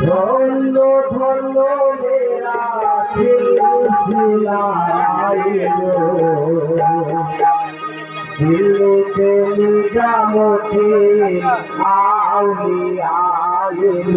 ধন্য ধন্য মেরা দিলকে নিজামতে আউলিয়া ধন্য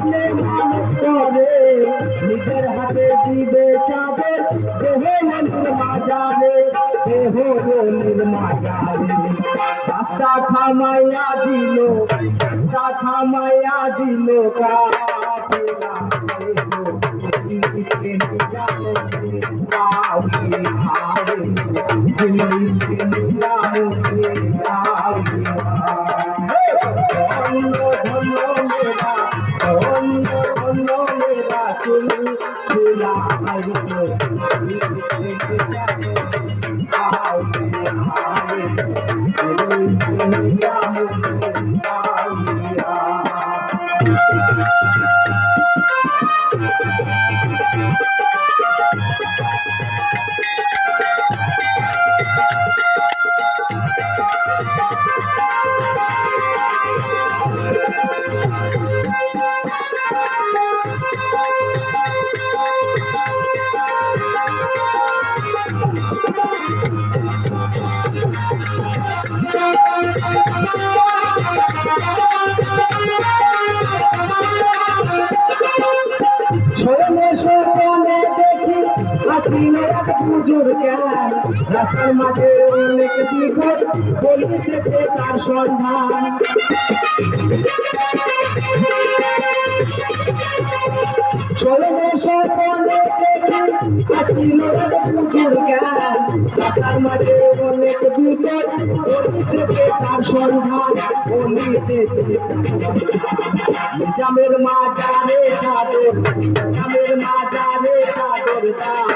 এখানে মানুষ করে নিজের হাতে দিবে চাঁদের দেহ নির্মা যাবে দেহ নির্মা যাবে রাস্তা থামাইয়া দিল রাস্তা থামাইয়া দিল কাফেলা শোনে நாம் நாம் நாம் நாம் நாம் পুজোর জ্ঞান রাস্তার মাঝে অনেক বিপদ বলিতেছে তার সন্ধান রাস্তার মাঝে অনেক বিপদ বলিতেছে তার সন্ধান বলিতেছে মা জানে মা জানে চাদর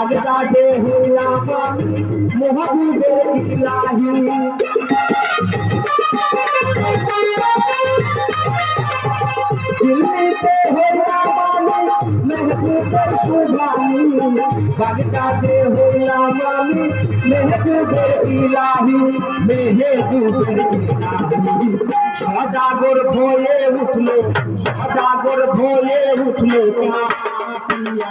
सबका देहुला महबूबे इलाही दिल में देहुला मानी महबूबे सुभानी सबका देहुला मानी महबूबे इलाही महबूबे इलाही सदागर भोले उठलो सदागर भोले उठलो। पापिया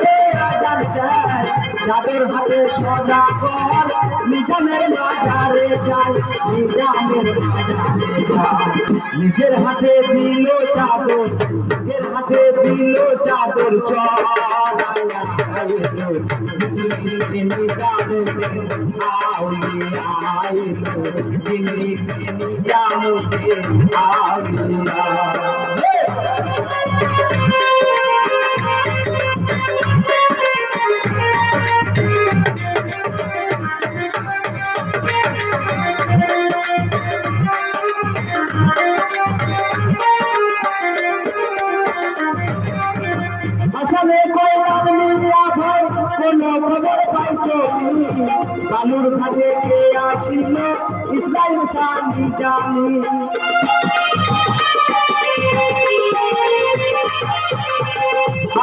যাদের হাতে সদাগর নিজামের মাজারে যায় নিজামের মাজারে যায় নিজের হাতে দিল চাদর নিজের হাতে দিল চাদর নিজামতে আউলিয়া বালুর ঘাটে কে আসিল ইসরাইল শান্তি জানি।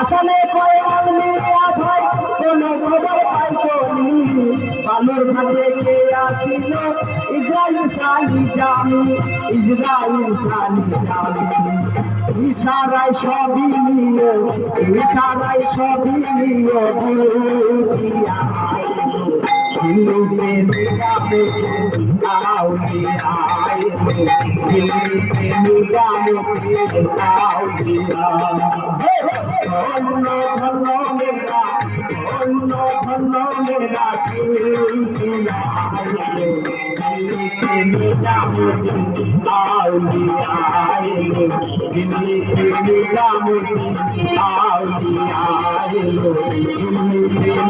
আসলে কয়লার মিয়া ভাই কোন খবর পাইছো বালুর ঘাটে কে আসিল ইসরাইল শান্তি জানি, ইসরাইল শান্তি জানি। ইশারায় সবই নিও ইশারায় সবই নিও বুঝিয়া আইলো गिलते निगा में आओ जी आए से गिलते निगा में आओ जी आओ भलो भलो मेरा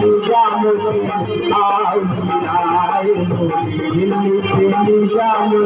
নিজামে আউলিয়া আইলো দিল্লিতে নিজামে